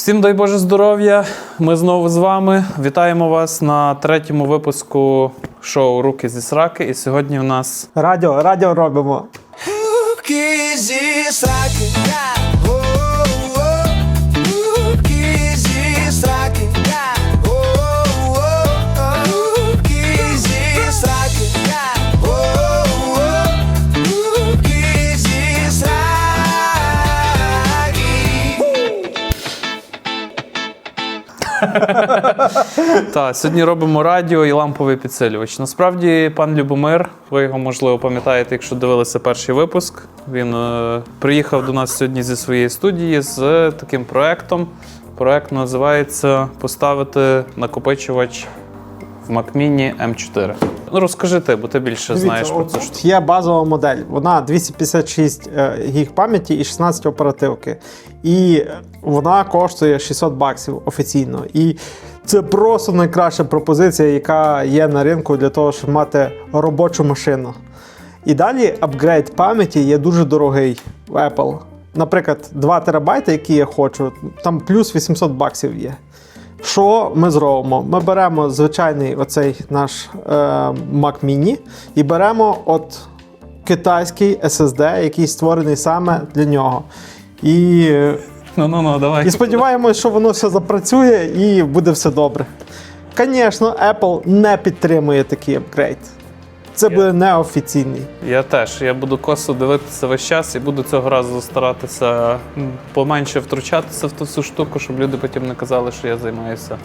Всім дай Боже здоров'я. Ми знову з вами. Вітаємо вас на третьому випуску шоу Руки зі сраки. І сьогодні в нас Радіо, радіо робимо. Руки зі сраки. та, сьогодні робимо радіо і ламповий підсилювач. Насправді, пан Любомир, ви його можливо пам'ятаєте, якщо дивилися перший випуск. Він е, приїхав до нас сьогодні зі своєї студії з таким проектом. Проект називається Поставити накопичувач Mac Mini M4. Ну розкажи ти, бо ти більше знаєш про це. тут є базова модель. Вона 256 е, гіг пам'яті і 16 оперативки. І вона коштує 600 баксів офіційно. І це просто найкраща пропозиція, яка є на ринку для того, щоб мати робочу машину. І далі апгрейд пам'яті є дуже дорогий в Apple. Наприклад, 2 терабайти, які я хочу, там плюс 800 баксів є. Що ми зробимо? Ми беремо звичайний оцей наш е, Mac Mini і беремо от китайський SSD, який створений саме для нього. І, Ну ну ну давай. і сподіваємось, що воно все запрацює і буде все добре. Звісно, Apple не підтримує такий апгрейд. Це буде неофіційний. Я теж. Я буду косо дивитися весь час і буду цього разу старатися поменше втручатися в ту всю штуку, щоб люди потім не казали, що я займаюся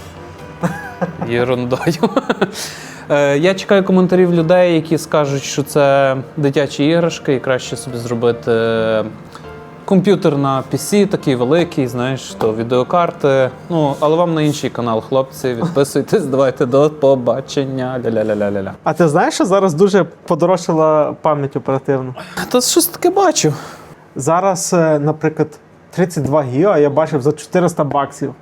ерундою. Е, Я чекаю коментарів людей, які скажуть, що це дитячі іграшки, і краще собі зробити комп'ютер на PC, такий великий, знаєш, то відеокарти. Ну, але вам на інший канал, хлопці, відписуйтесь, давайте до побачення. Ля-ля-ля-ля-ля. А ти знаєш, що зараз дуже подорожчала пам'ять оперативно? Та щось таке бачу. Зараз, е, наприклад, 32 гіга я бачив за 400 баксів.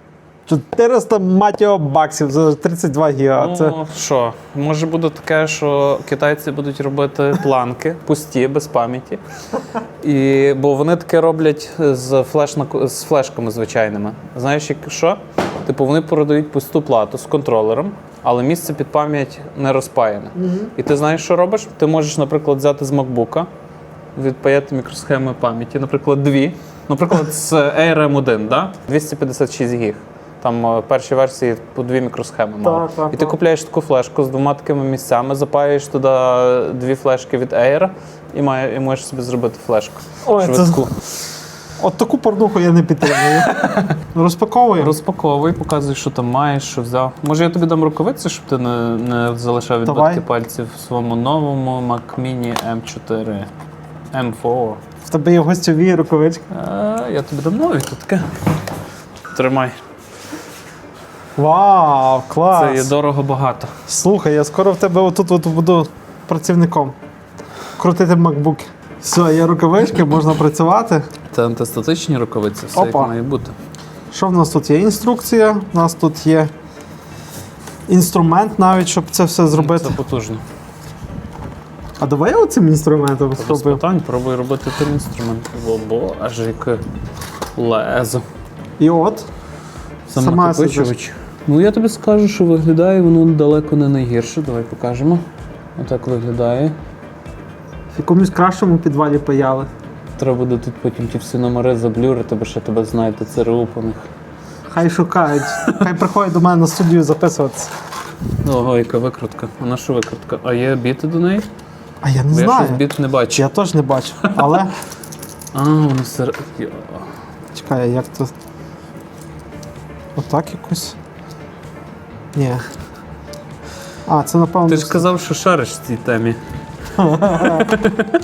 400 мать його баксів за 32 гіга. Це Ну, що, може буде таке, що китайці будуть робити планки пусті, без пам'яті. І, бо вони таке роблять з, флешна, з флешками звичайними. Знаєш, як що? Типу, вони продають пусту плату з контролером, але місце під пам'ять не розпаяне. І ти знаєш, що робиш? Ти можеш, наприклад, взяти з MacBook, відпаяти мікросхеми пам'яті, наприклад, дві. Наприклад, з ARM1, да? 256 гіг. Там е, перші версії по дві мікросхеми мали. так, І ти так. купляєш таку флешку з двома такими місцями, запаюєш туди дві флешки від Air і, має, і можеш собі зробити флешку. Ой, це- швидку. от таку порнуху я не підтримую. Розпаковуємо. Розпаковуй, показуй, що там маєш, що взяв. Може, я тобі дам рукавиці, щоб ти не, не залишав відбитки пальців в своєму новому Mac Mini M4 M4. В тебе є гостьові рукавички. Е, я тобі дам нові тут таке. Тримай. Вау, клас! Це є дорого багато. Слухай, я скоро в тебе отут от буду працівником. Крутити макбуки. Все, є рукавички, можна працювати. Це антистатичні рукавиці, все Опа. як має бути. Що в нас тут є? Інструкція, у нас тут є інструмент навіть, щоб це все зробити. Це потужно. А давай я оцим інструментом Без спробую. питань, пробуй робити тим інструмент. О, боже, яке лезо. І от. Сам Сама накопичувач. Ну я тобі скажу, що виглядає воно далеко не найгірше. Давай покажемо. Отак виглядає. В якомусь кращому підвалі паяли. Треба буде тут потім ті всі номери заблюрити, бо ще тебе знаєте, ЦРУ по них. Хай шукають. Хай приходять до мене на студію записуватися. Ого, яка викрутка. А на що викрутка? А є біти до неї? А я не Бо я знаю. щось біт не бачу. Я теж не бачу. Але А, воно сер... Чекай, як то. Отак якось. Ні. А, це напевно. Ти ж казав, що шариш в цій темі.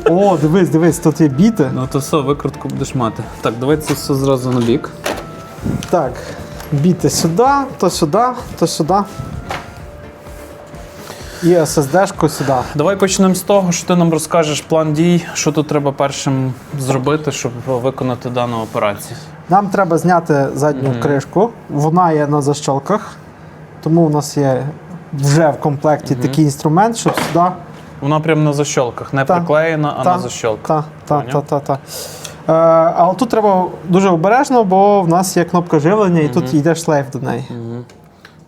О, дивись, дивись, тут є біти. Ну то все, викрутку будеш мати. Так, давай це все зразу на бік. Так, біти сюди, то сюди, то сюди. І SSD-шку сюди. Давай почнемо з того, що ти нам розкажеш план дій, що тут треба першим зробити, щоб виконати дану операцію. Нам треба зняти задню кришку. Вона є на защолках. Тому у нас є вже в комплекті такий інструмент, щоб сюди. Вона прямо на защолках, не Та. приклеєна, а Та, на защолках. Та, та, та, Поняв? та, та. Е, але тут треба дуже обережно, бо в нас є кнопка живлення, і тут йде шлейф до неї.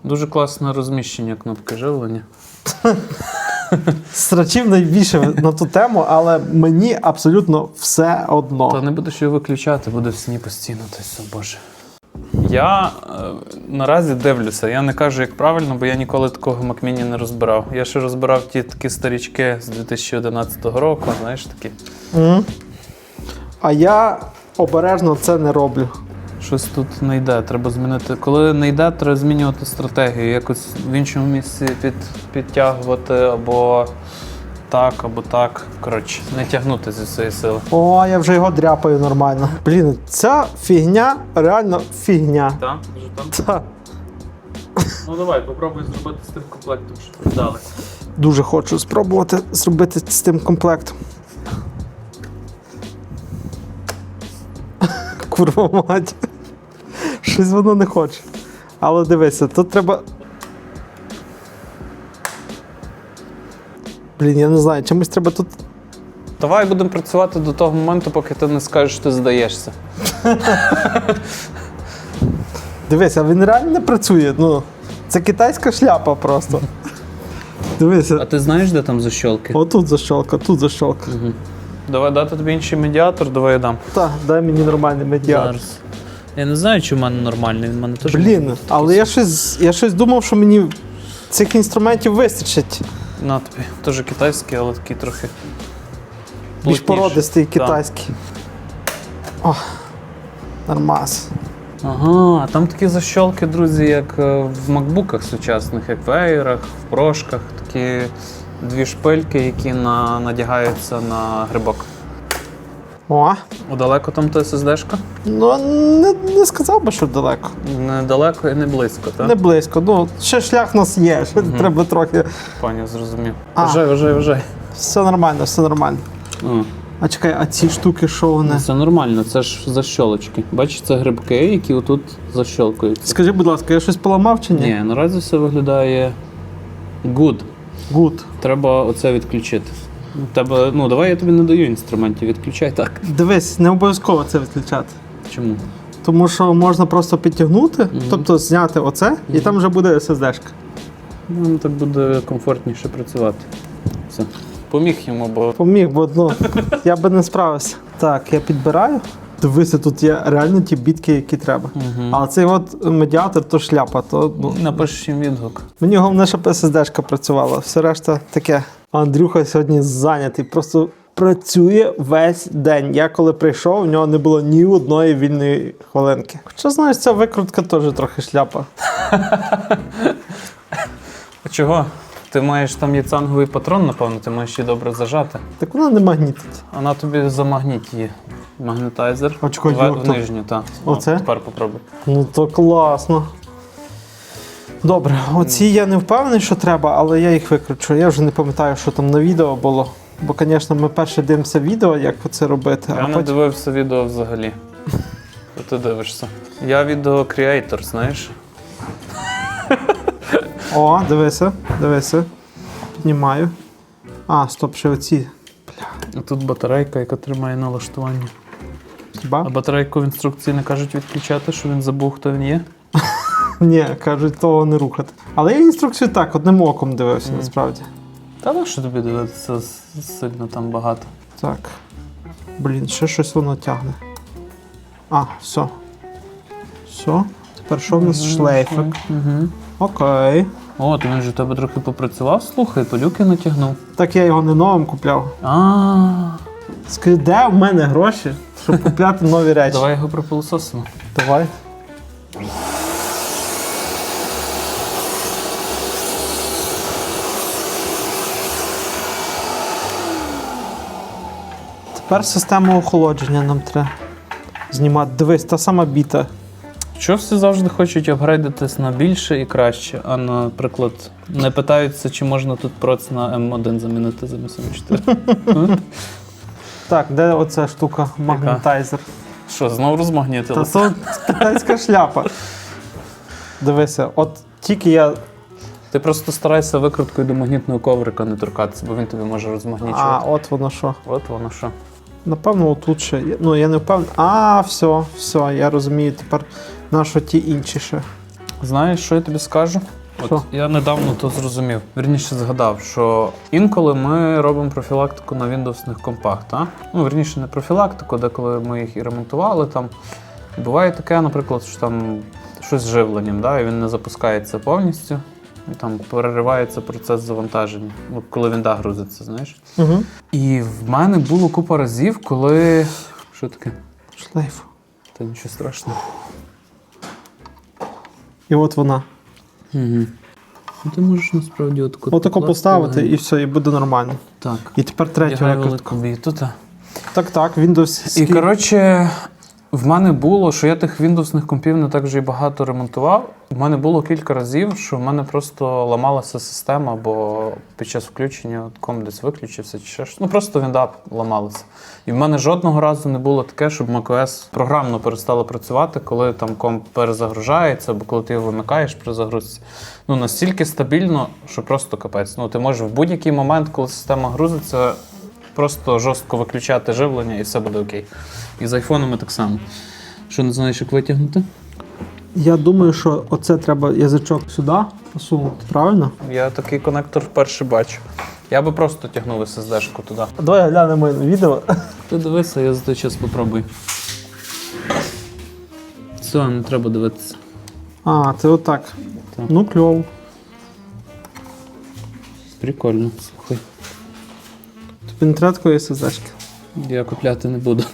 Дуже класне розміщення кнопки живлення. Срачів найбільше на ту тему, але мені абсолютно все одно. Та не будеш його виключати, буде в сні постійно, то боже. Я е, наразі дивлюся, я не кажу, як правильно, бо я ніколи такого Макміні не розбирав. Я ще розбирав ті такі старічки з 2011 року, знаєш такі. Мгм. А я обережно це не роблю. Щось тут не йде, треба змінити. Коли не йде, треба змінювати стратегію, якось в іншому місці під, підтягувати або так, або так. Коротше, не тягнути зі своєї сили. О, я вже його дряпаю нормально. Блін, ця фігня реально фігня. Так, вже там. Та, Ну давай, попробуй зробити з тим комплектом, що тобі дали. дуже хочу спробувати зробити з тим комплектом. Курва мать. Щось воно не хоче. Але дивися, тут треба. Блін, я не знаю, чимось треба тут. Давай будемо працювати до того моменту, поки ти не скажеш, що ти здаєшся. Дивися, він реально не працює. Ну, це китайська шляпа просто. Дивися. А ти знаєш, де там защолки? Отут защолка, тут защолка. Давай дати тобі інший медіатор, давай я дам. Так, дай мені нормальний медіатор. Зараз. Я не знаю, чи в мене нормальний, він в мене теж. Блін, але я щось, я щось думав, що мені цих інструментів вистачить. На тобі. Теж китайський, але такий трохи. Більш плотніший. породистий китайський. О, нормас. Ага, там такі защолки, друзі, як е, в макбуках сучасних, як в Air, в прошках, такі дві шпильки, які на, надягаються на грибок. О, Удалеко там та SSD-шка? ну не, не сказав би, що далеко. Недалеко і не близько, так? Не близько. Ну, ще шлях в нас є, ще треба трохи. Пані, зрозумів. А. Вважай, вважай, вважай. Все нормально, все нормально. О, А чекай, а ці штуки, що вони? Це нормально, це ж защолочки. Бачиш, це грибки, які отут защолкуються. Скажи, будь ласка, я щось поламав чи ні? Ні, наразі все виглядає good. Гуд. Треба оце відключити. Тебе, ну давай я тобі не даю інструментів, відключай так. Дивись, не обов'язково це відключати. Чому? Тому що можна просто підтягнути, тобто зняти оце, і там вже буде SSD-шка. Ну, так буде комфортніше працювати. Все. Поміг йому, бо Поміг, бо ну, я би не справився. Так, я підбираю. Дивися, тут є реально ті бітки, які треба. Але цей от медіатор то шляпа, то ну, напишеш їм відгук. мені головне, щоб SSD-шка працювала. Все решта таке. Андрюха сьогодні зайнятий, просто працює весь день. Я коли прийшов, у нього не було ні одної вільної хвилинки. Хоча, знаєш, ця викрутка теж трохи шляпа. А чого? Ти маєш там є цанговий патрон, напевно, ти маєш її добре зажати. Так вона не магнітить. Вона тобі замагніть її. Магнетайзер. Очко, в, в нижню, так. Оце? Тепер попробуй. Ну то класно. Добре, оці я не впевнений, що треба, але я їх викручу. Я вже не пам'ятаю, що там на відео було. Бо, звісно, ми перше дивимося відео, як це робити, Я а не потім. дивився відео взагалі. Ти дивишся? Я відео креатор, знаєш? О, дивися, дивися. Піднімаю. А, стоп, ще оці. А тут батарейка, яка тримає налаштування. А батарейку в інструкції не кажуть відключати, що він забув, хто він є. Ні, кажуть, того не рухати. Але я інструкцію так, одним оком дивився, насправді. Та ну що тобі дивитися с- сильно там багато. Так. Блін, ще щось воно тягне. А, все. Все. Тепер що в нас шлейфик? Угу. Окей. О, то він же в тебе трохи попрацював, слухай, пилюки натягнув. Так я його не новим купляв. А, Скажи, де в мене гроші, щоб купляти нові речі? давай його пропилососимо. Давай. Тепер систему охолодження нам треба знімати. Дивись, та сама біта. Що всі завжди хочуть апгрейдитись на більше і краще, а наприклад, не питаються, чи можна тут проц на М1 замінити замість М4. Так, де оця штука? Магнетайзер. Що, знову Та розмагнітилося? то китайська шляпа. Дивися, от тільки я. Ти просто старайся викруткою до магнітного коврика не торкатися, бо він тобі може А, от воно що. От воно що. Напевно, отут ще. Ну, я не впевнений. А, все, все, я розумію тепер, на що ті інші ще. Знаєш, що я тобі скажу? Що? От я недавно то зрозумів. Вірніше згадав, що інколи ми робимо профілактику на Windowsних компах, так? Ну, вірніше, не профілактику, деколи ми їх і ремонтували там. Буває таке, наприклад, що там щось з живленням, да, і він не запускається повністю, і там переривається процес завантаження, ну, коли вінда грузиться, знаєш. Угу. І в мене було купа разів, коли. Що таке? Шлейф. Та нічого страшного. І от вона. Угу. Ну, ти можеш насправді отако Отако поставити і все, і буде нормально. Так. І тепер третю якось. Так, так, Windows. І коротше, в мене було, що я тих Windowsних компів не так вже і багато ремонтував. В мене було кілька разів, що в мене просто ламалася система, бо під час включення от комп десь виключився чи ще щось. Ну просто вінда ламалася. І в мене жодного разу не було таке, щоб macOS програмно перестало працювати, коли там комп перезагружається, або коли ти його вимикаєш при загрузці. Ну настільки стабільно, що просто капець. Ну ти можеш в будь-який момент, коли система грузиться, просто жорстко виключати живлення і все буде окей. І з айфонами так само. Що не знаєш, як витягнути? Я думаю, що оце треба язичок сюди посунути, правильно? Я такий конектор вперше бачу. Я би просто тягнув SSD-шку туди. Давай глянемо відео. Ти дивися, я за той час попробую. Все, не треба дивитися. А, це отак. Так. Ну, кльово. Прикольно, слухай. Тобі не треба. Я купляти не буду.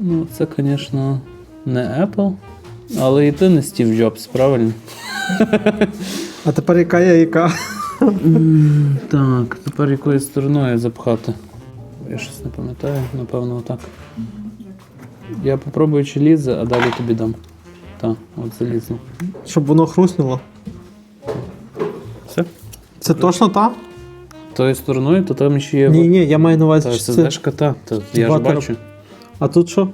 ну, це, звісно, не Apple. Але і ти не Стів Джобс, правильно? А тепер яка є яка? Так, тепер якою стороною запхати? Я щось не пам'ятаю, напевно, отак. Я попробую, чи лізе, а далі тобі дам. Так, от залізно. Щоб воно хруснуло. Все? Це точно та? Тою стороною, то там ще є. Ні, ні, я маю на увазі, Та що це. SSD-шка, та. Та я ж бачу. А тут що?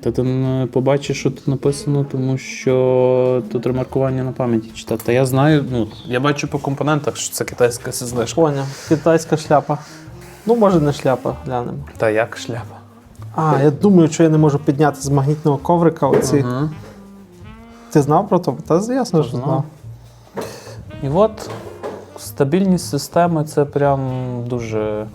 Та ти не побачиш, що тут написано, тому що тут ремаркування на пам'яті читати. Та я знаю, ну, я бачу по компонентах, що це китайська SSD-шка. Поняв. Китайська шляпа. Ну, може, не шляпа, глянемо. Та як шляпа. А, я думаю, що я не можу підняти з магнітного коврика оці. Ага. Ти знав про то? Та ясно, що знав. І от стабільність системи це прям дуже,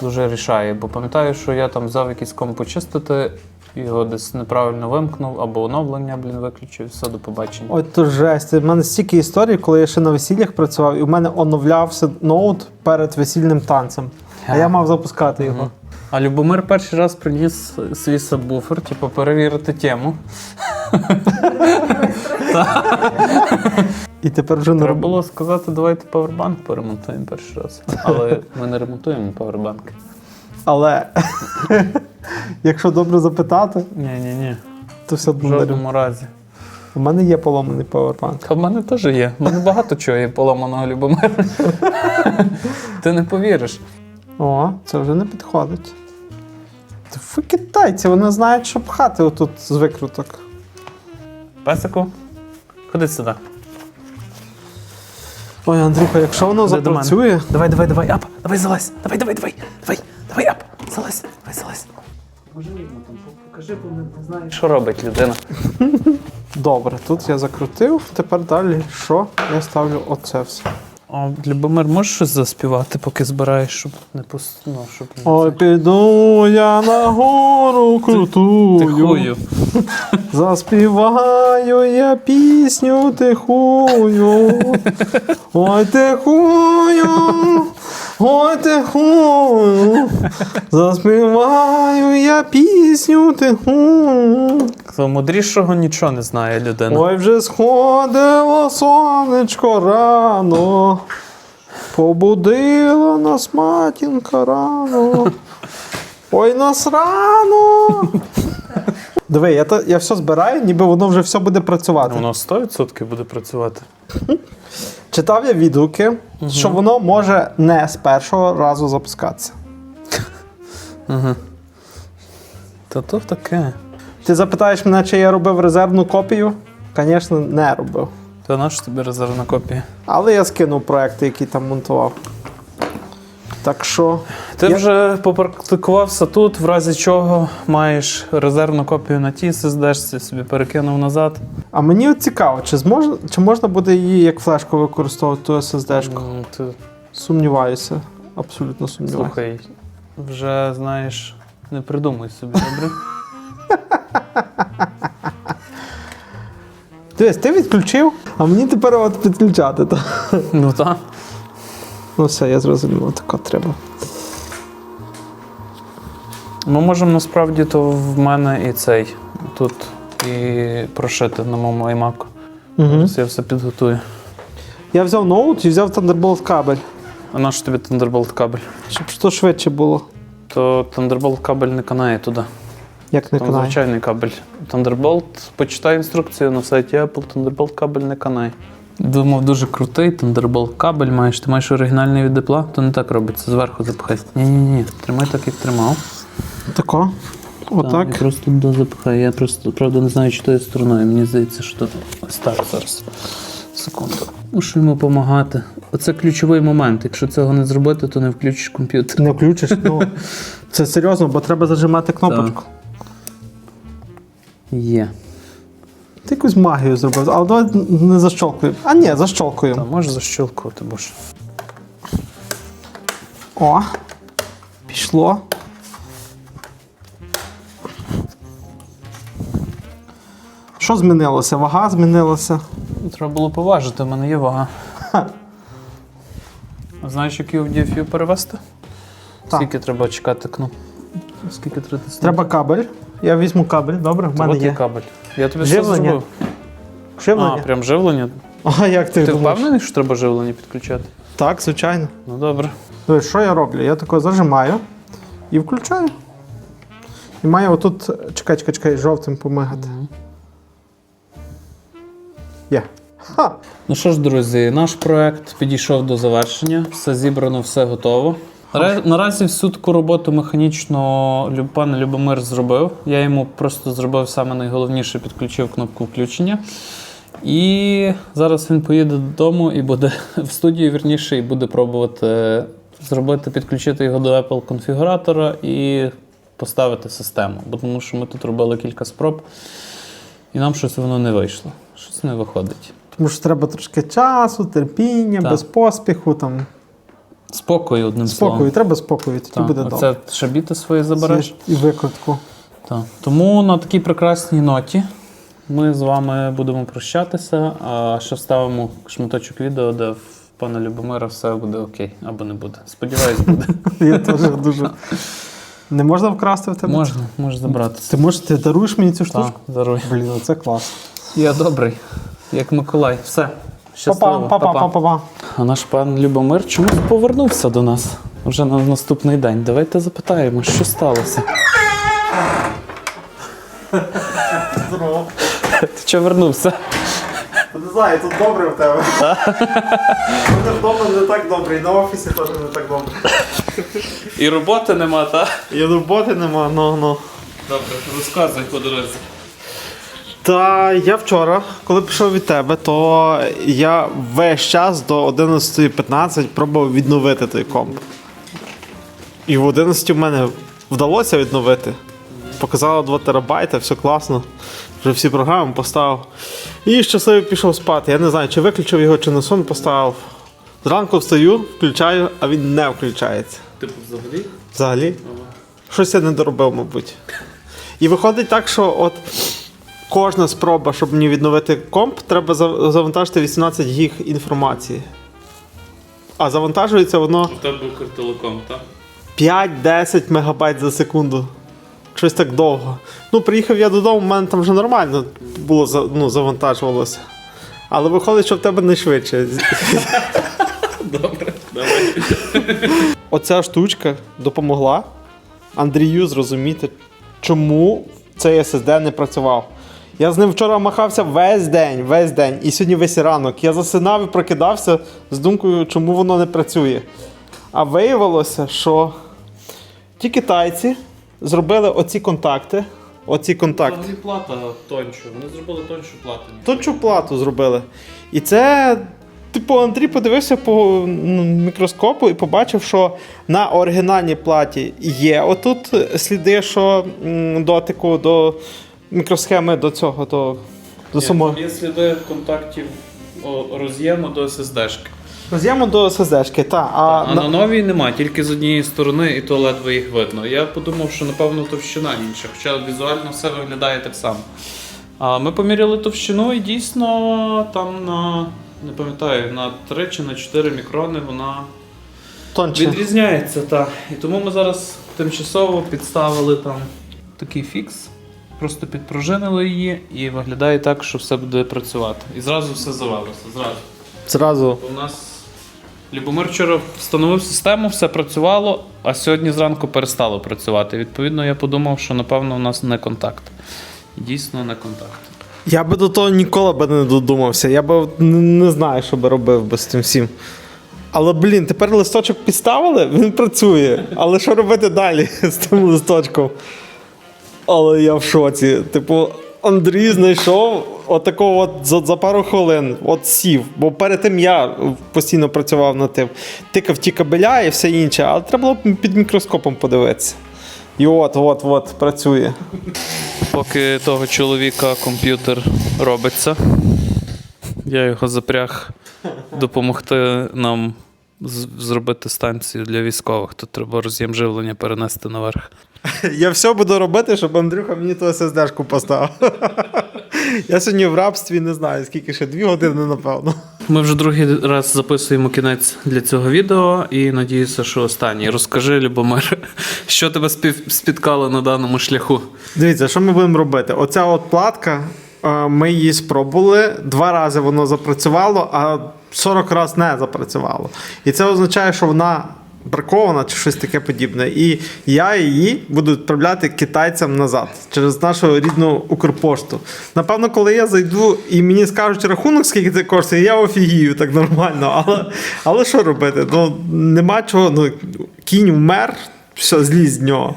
дуже рішає. Бо пам'ятаю, що я там взяв якийсь комп почистити, його десь неправильно вимкнув, або оновлення, блін, виключив, все до побачення. Ой, то жесть. У мене стільки історій, коли я ще на весіллях працював, і в мене оновлявся ноут перед весільним танцем. А я мав запускати його. А Любомир перший раз приніс свій сабвуфер, типу, перевірити тему. І тепер вже не Треба було сказати, давайте павербанк поремонтуємо перший раз. Але ми не ремонтуємо павербанки. Але якщо добре запитати, Ні-ні-ні, то все в одно не жодному разі. У мене є поломаний павербанк. Та в мене теж є. В мене багато чого є поламаного Любомир. Ти не повіриш. О, це вже не підходить. Та Ви китайці, вони знають, що пхати отут з викруток. Песику, ходи сюди. Ой, Андрюха, якщо воно Ходи до мене. запрацює, Давай, давай, давай, ап, давай залазь. Давай, давай, давай, давай, давай, ап, залазь, давай, залазь. Покажи, бо не знаєш, Що робить людина? добре, тут я закрутив, тепер далі що? Я ставлю оце все. О, Любомир, можеш щось заспівати, поки збираєш, щоб не пус... ну, щоб не Ой, це. піду я на гору крутую, Тихую. заспіваю я пісню тихую. Ой, тихую, ой, тихую, заспіваю я пісню тихую. Хто мудрішого нічого не знає людина. Ой, вже сходило сонечко рано, побудила нас матінка рано. Ой, нас рано. Диви, я, то, я все збираю, ніби воно вже все буде працювати. Воно 100% буде працювати. Читав я відгуки, що воно може не з першого разу запускатися. Та то таке. Ти запитаєш мене, чи я робив резервну копію? Звісно, не робив. Та наш тобі резервна копія. Але я скинув проекти, які там монтував. Так що. Ти Я- вже попрактикувався тут, в разі чого маєш резервну копію на тій SSD, собі перекинув назад. А мені от цікаво, чи, змож... чи можна буде її як флешку використовувати ту SSD-шку? М, Ти, Сумніваюся. Абсолютно сумніваюся. слухай, вже знаєш, не придумуй собі, добре? Дивись, ти відключив, а мені тепер от підключати. То. ну так. Ну все, я зрозумів, тако треба. Ми можемо насправді то в мене і цей тут і прошити на моєму iMac. Угу. Я все підготую. Я взяв ноут і взяв Thunderbolt кабель, А наш тобі Thunderbolt кабель? щоб то швидше було. То Thunderbolt кабель не канає туди. Як не Там канає. звичайний кабель. Thunderbolt, почитай інструкцію на сайті Apple, Thunderbolt кабель не канає. Думав, дуже крутий Thunderbolt кабель маєш. Ти маєш оригінальний від Apple, то не так робиться, зверху запихай. Ні-ні-ні, тримай так, як тримав. Тако. Отак. Я просто туди запихаю. Я просто правда не знаю, чи тою стороною. Мені здається, що ось так зараз. Секунду. Мушу йому допомагати. Оце ключовий момент. Якщо цього не зробити, то не включиш комп'ютер. Не включиш. Ну, це серйозно, бо треба зажимати кнопочку. Є. Ти якусь магію зробив, але давай не защолкуємо. А ні, защолкуємо. можеш защелкувати, бо ж. О. Пішло. Що змінилося? Вага змінилася. Треба було поважити, в мене є вага. Ха. Знаєш, як його в DFU перевести? Так. Скільки треба чекати кнопку? Скільки треба тиснути? Треба кабель. Я візьму кабель, добре, в мене от є є. кабель. Я тобі Живлення? зробив. А, Живлення. прям живлення. А як ти, Ти думаєш? впевнений, що треба живлення підключати? Так, звичайно. Ну добре. Тобто, що я роблю? Я тако зажимаю і включаю. І має отут, чекай, чекай, чекай, жовтим помигати. Є. Ха! Ну що ж, друзі, наш проект підійшов до завершення. Все зібрано, все готово. Наразі всю таку роботу механічно пан Любомир зробив. Я йому просто зробив саме найголовніше, підключив кнопку включення. І зараз він поїде додому і буде в студію вірніше, і буде пробувати зробити, підключити його до Apple конфігуратора і поставити систему. Бо тому що ми тут робили кілька спроб, і нам щось воно не вийшло. Щось не виходить. Тому що треба трошки часу, терпіння, Так. без поспіху, там, Спокою, одним спокою. Треба спокою, тоді Так, буде добре. Оце шабіти свої забереш. І викрутку. Так. Тому на такій прекрасній ноті ми з вами будемо прощатися, а ще вставимо шматочок відео, де в пана Любомира все буде окей, або не буде. Сподіваюсь, буде. Я теж дуже. Не можна вкрасти в тебе? Можна, можеш забратися. Ти можеш, ти даруєш мені цю штучку? Так, даруй. Блін, ну це клас. Я добрий, як Миколай. Все. Щасливо. Па-па, па-па, Па-па. па-па. А наш пан Любомир чомусь повернувся до нас вже на наступний день. Давайте запитаємо, що сталося. Ти чого вернувся? Не знаю, тут добре в тебе. Мене вдома не так добре, і на офісі теж не так добре. І роботи нема, так? І роботи нема, ну ну. Добре, розказуй по дорозі. Та я вчора, коли пішов від тебе, то я весь час до 11.15 пробував відновити той комп. І в 11 в мене вдалося відновити. Показало 2 терабайта, все класно. Вже всі програми поставив. І щасливо пішов спати. Я не знаю, чи виключив його, чи на сон поставив. Зранку встаю, включаю, а він не включається. Типу, взагалі? Взагалі. Щось я не доробив, мабуть. І виходить так, що от кожна спроба, щоб мені відновити комп, треба завантажити 18 гіг інформації. А завантажується воно У тебе був картелеком, так? 5-10 мегабайт за секунду. Щось так довго. Ну, приїхав я додому, в мене там вже нормально було ну, завантажувалося. Але виходить, що в тебе не швидше. Добре, давай. Оця штучка допомогла Андрію зрозуміти, чому цей SSD не працював. Я з ним вчора махався весь день, весь день, і сьогодні весь ранок. Я засинав і прокидався з думкою, чому воно не працює. А виявилося, що ті китайці зробили оці контакти. Оці контакти. Взагалі плата тоньшу. Вони зробили тоншу плату. Тончу плату зробили. І це типу, Андрій подивився по ну, мікроскопу і побачив, що на оригінальній платі є отут сліди, що дотику до мікросхеми до цього, до, до самого. Є сліди контактів роз'єму до SSD-шки. Роз'єму до SSD-шки, та. А, А на- на новій немає, тільки з однієї сторони, і то ледве їх видно. Я подумав, що напевно товщина інша, хоча візуально все виглядає так само. А ми поміряли товщину і дійсно там на, не пам'ятаю, на 3 чи на 4 мікрони вона тонче. відрізняється. Та. І тому ми зараз тимчасово підставили там такий фікс, просто підпружинили її, і виглядає так, що все буде працювати. І зразу все завелося. Зразу. Зразу. У нас Любомир вчора встановив систему, все працювало, а сьогодні зранку перестало працювати. Відповідно, я подумав, що напевно у нас не контакт. Дійсно, не контакт. Я би до того ніколи би не додумався. Я би не, не знаю, що би робив би з тим всім. Але, блін, тепер листочок підставили, він працює. Але що робити далі з тим листочком? Але я в шоці. Типу, Андрій знайшов отакого от за, за пару хвилин, от сів. Бо перед тим я постійно працював над тим. Тикав ті кабеля і все інше, але треба було під мікроскопом подивитися. І от, от, от, працює. Поки того чоловіка комп'ютер робиться, я його запряг допомогти нам зробити станцію для військових. Тут треба роз'єм живлення перенести наверх. Я все буду робити, щоб Андрюха мені ту SSD-шку поставив. Я сьогодні в рабстві не знаю, скільки ще дві години, напевно. Ми вже другий раз записуємо кінець для цього відео і надіюся, що останній. Розкажи, Любомир, що тебе спіткало на даному шляху. Дивіться, що ми будемо робити? Оця от платка, ми її спробували. Два рази воно запрацювало, а 40 разів не запрацювало. І це означає, що вона бракована чи щось таке подібне. І я її буду відправляти китайцям назад через нашу рідну Укрпошту. Напевно, коли я зайду і мені скажуть рахунок, скільки це коштує, я офігію так нормально. Але, але що робити? Ну, нема чого. Ну, кінь вмер, все, злізь з нього.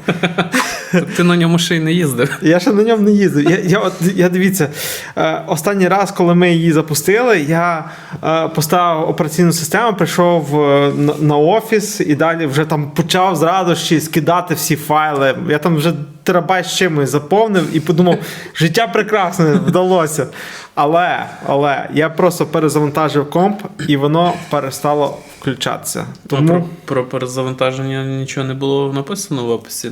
Ти на ньому ще й не їздив. Я ще на ньому не їздив. Я, я, от, я дивіться, е, останній раз, коли ми її запустили, я е, поставив операційну систему, прийшов е, на офіс і далі вже там почав з радощі скидати всі файли. Я там вже терабайт з чимось заповнив і подумав, життя прекрасне, вдалося. Але, але я просто перезавантажив комп і воно перестало включатися. Тому... Про, про перезавантаження нічого не було написано в описі.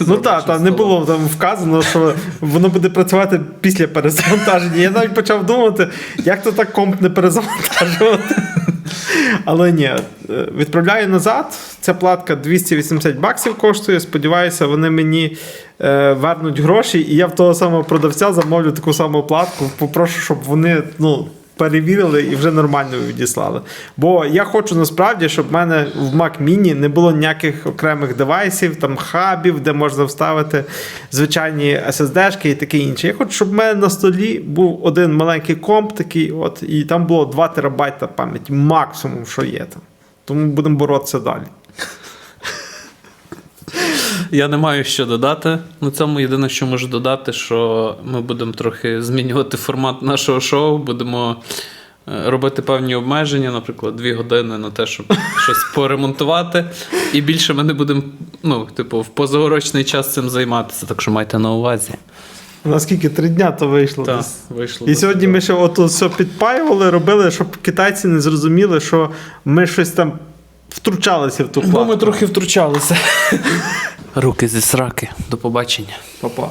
Ну так, та, не було там вказано, що воно буде працювати після перезавантаження. Я навіть почав думати, як то так комп не перезавантажувати. Але ні, е, відправляю назад. Ця платка 280 баксів коштує. Сподіваюся, вони мені е, вернуть гроші, і я в того самого продавця замовлю таку саму платку. Попрошу, щоб вони ну, перевірили і вже нормально відіслали. Бо я хочу насправді, щоб в мене в Mac Mini не було ніяких окремих девайсів, там хабів, де можна вставити звичайні SSD-шки і таке інше. Я хочу, щоб в мене на столі був один маленький комп такий, от, і там було 2 терабайта пам'яті, максимум, що є там. Тому будемо боротися далі. Я не маю що додати. На цьому єдине, що можу додати, що ми будемо трохи змінювати формат нашого шоу. Будемо е, робити певні обмеження, наприклад, дві години на те, щоб щось поремонтувати. І більше ми не будемо, ну, типу, в позаурочний час цим займатися. Так що майте на увазі. Наскільки три дня то вийшло. Так, вийшло. І сьогодні ми ще ото все підпаювали, робили, щоб китайці не зрозуміли, що ми щось там втручалися в ту платку. Бо ми трохи втручалися. Руки зі сраки. До побачення. Па-па.